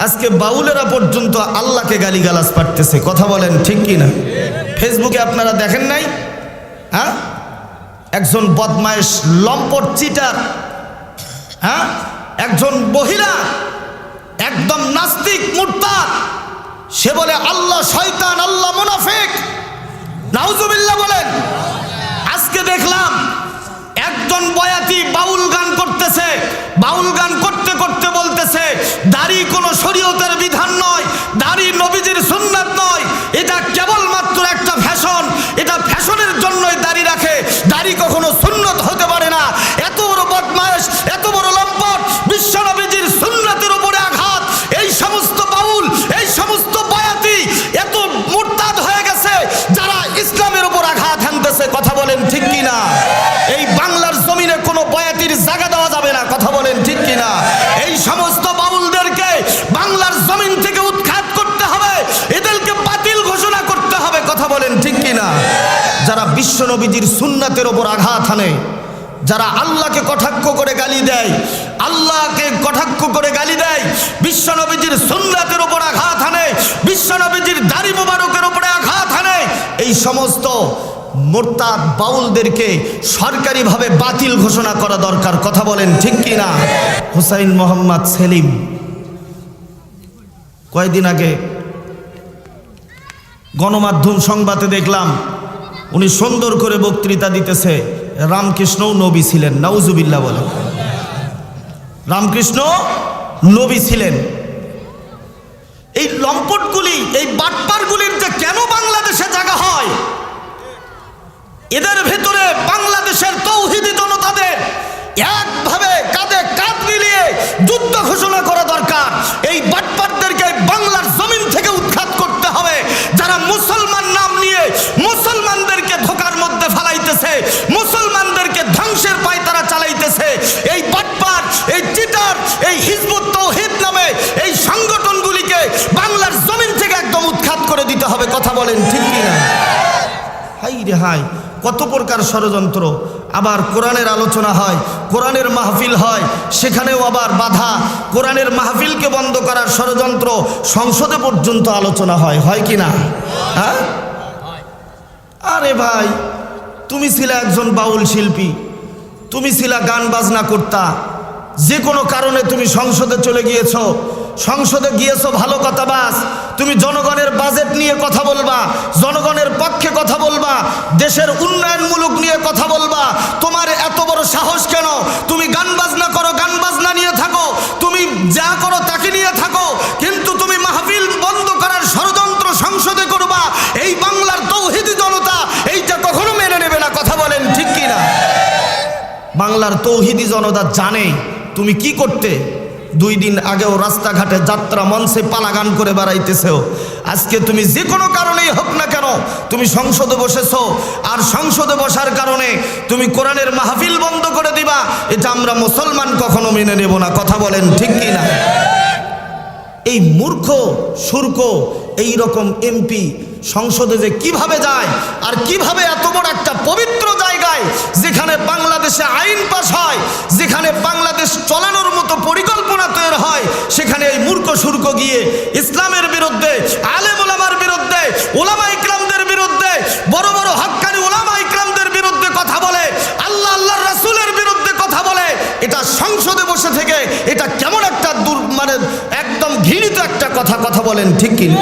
আজকে বাউলেরা পর্যন্ত আল্লাহকে গালিগালাজ পাঠতেছে কথা বলেন ঠিক কি না ফেসবুকে আপনারা দেখেন নাই? হ্যাঁ? একজন বদমায়েশ, লম্পট চিটার হ্যাঁ? একজন মহিলা, একদম নাস্তিক, মুরতাদ। সে বলে, আল্লাহ শয়তান, আল্লাহ মুনাফিক। নাউজুবিল্লাহ বলেন, আজকে দেখলাম একজন বয়াতি বাউল গান করতেছে। বাউল গান করতে করতে বলতেছে দাড়ি কোনো শরীয়তের বিধান নয়, দাড়ি নবীজির সুন্নাত নয়, এটা কেবলমাত্র একটা ফ্যাশন, এটা ফ্যাশনের জন্যই দাড়ি রাখে, দাড়ি কখনো যারা নবীজির সুন্নাতের ওপর আঘাত হানে। যারা আল্লাহকে কটাক্ষ করে গালি দেয়, আল্লাহকে কটাক্ষ করে গালি দেয় বিশ্বনবীজির সুন্নাতের উপর আঘাত হানে বিশ্বনবীজির দাড়ি মোবারকের উপরে আঘাত হানে। এই সমস্ত মোরতাদ বাউলদেরকে সরকারিভাবে বাতিল ঘোষণা করা দরকার, কথা বলেন ঠিক কি না? হুসাইন মোহাম্মদ সেলিম কয়েকদিন আগে গণমাধ্যম সংবাদে দেখলাম উনি সুন্দর করে বক্তৃতা দিতেছে রামকৃষ্ণও নবী ছিলেন নাউজুবিল্লা বলে। রামকৃষ্ণ নবী ছিলেন। এই লম্পটগুলি, এই বাটপারগুলির যে কেন বাংলাদেশে জায়গা হয়? এদের ভেতরে বাংলাদেশের তৌহিদি চালাইতেছে এই বাটপার, এই চিটার এই হিজবুত তৌহিদ নামে এই সংগঠনগুলিকে বাংলার জমিন থেকে একদম উৎখাত করে দিতে হবে, কথা বলেন ঠিক কিনা? হাই রে হাই, কত প্রকার ষড়যন্ত্র। আবার কোরআনের আলোচনা হয়, কোরআনের মাহফিল হয়, সেখানেও আবার বাধা। কোরআনের মাহফিলকে বন্ধ করার ষড়যন্ত্র সংসদে পর্যন্ত আলোচনা হয় হয় কি না হ্যাঁ? আরে ভাই, তুমি ছিলে একজন বাউল শিল্পী। তুমি ছিলা গান বাজনা করতা। যে কোনো কারণে তুমি সংসদে চলে গিয়েছ। সংসদে গিয়েছো, ভালো কথা বাস। তুমি জনগণের বাজেট নিয়ে কথা বলবা, জনগণের পক্ষে কথা বলবা, দেশের উন্নয়নমূলক নিয়ে কথা বলবা। তোমার এত বড় সাহস কেন? বাংলার তৌহিদি জনতা জানে তুমি কি করতে? দুই দিন আগেও রাস্তাঘাটে যাত্রা মঞ্চে পালা গান করে বেড়াইতেছেও। আজকে তুমি যে কোনো কারণেই হোক না কেন, তুমি সংসদে বসেছো। আর সংসদে বসার কারণে তুমি কোরআনের মাহফিল বন্ধ করে দিবা। এটা আমরা মুসলমান কখনো মেনে নেব না। কথা বলেন ঠিক কি না এই মূর্খ, সূর্খ এই রকম এমপি সংসদে যে কীভাবে যায় আর কীভাবে এত বড় একটা পবিত্র জায়গায় যেখানে বাংলাদেশে আইন পাশ হয়, যেখানে বাংলাদেশ চলানোর মতো পরিকল্পনা তৈরি হয়, সেখানে এই মূর্খ সূর্খ গিয়ে ইসলামের বিরুদ্ধে, আলেম ওলামার বিরুদ্ধে ওলামা ইকরামদের বিরুদ্ধে, বড় বড় হক্কানি ওলামা ইকরামদের বিরুদ্ধে কথা বলে, আল্লাহ আল্লাহ রাসূলের বিরুদ্ধে কথা বলে, এটা সংসদে বসে থেকে এটা কেমন একটা দূর মানে একদম ঘৃণিত বলেন ঠিক কি না?